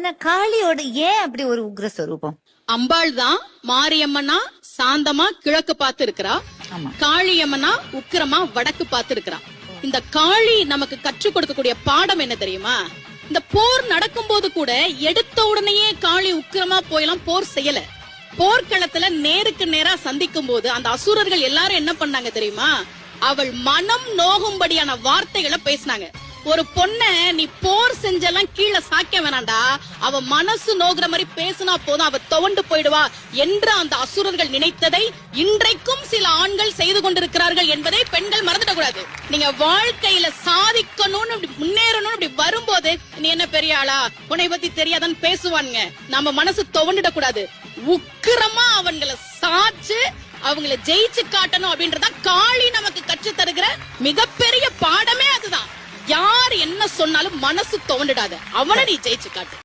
ஆனா காளியோட ஏன் அப்படி ஒரு உக்ர ஸ்வரூபம் அம்பாள் தான் மாரியம்மனா சாந்தமா கிழக்கு பார்த்து இருக்கிறா. காளியம்மனா உக்கிரமா வடக்கு பார்த்து இருக்கிறா இந்த காளி நமக்கு கற்றுக் கொடுக்கக்கூடிய பாடம் என்ன தெரியுமா? இந்த போர் நடக்கும்போது கூட எடுத்த உடனேயே காளி உக்கிரமா போயெல்லாம் போர் செய்யல. போர்க்களத்துல நேருக்கு நேரா சந்திக்கும் போது அந்த அசுரர்கள் எல்லாரும் என்ன பண்ணாங்க தெரியுமா? அவள் மனம் நோகும்படியான வார்த்தைகளை பேசினாங்க. ஒரு பொண்ண நீ போர் செஞ்செல்லாம் கீழே சாக்க வேணாண்டா. அவ மனசு நோகுற மாதிரி பேசினா போதும் அவ துவண்டு போயிடுவா என்று அந்த அசுரர்கள் நினைத்ததை இன்றைக்கும் சில ஆண்கள் செய்து கொண்டிருக்கிறார்கள் என்பதை பெண்கள் மறந்துடக்கூடாது. நீங்க வாழ்க்கையில சாதிக்கணும்னு முன்னேறணும்னு இப்படி வரும்போது நீ என்ன பெரிய ஆளா? உன்னை பத்தி தெரியாதான்னு பேசுவானுங்க. நம்ம மனசு துவண்டிடக் கூடாது உக்கிரமா அவங்கள சாச்சு அவங்கள ஜெயிச்சு காட்டணும் அப்படின்றத காளி நமக்கு கற்று தருகிற மிகப்பெரிய பாடமே அதுதான். என்ன சொன்னாலும் மனசு தோண்டிடாத. அவனை நீ ஜெயிச்சு காட்டு.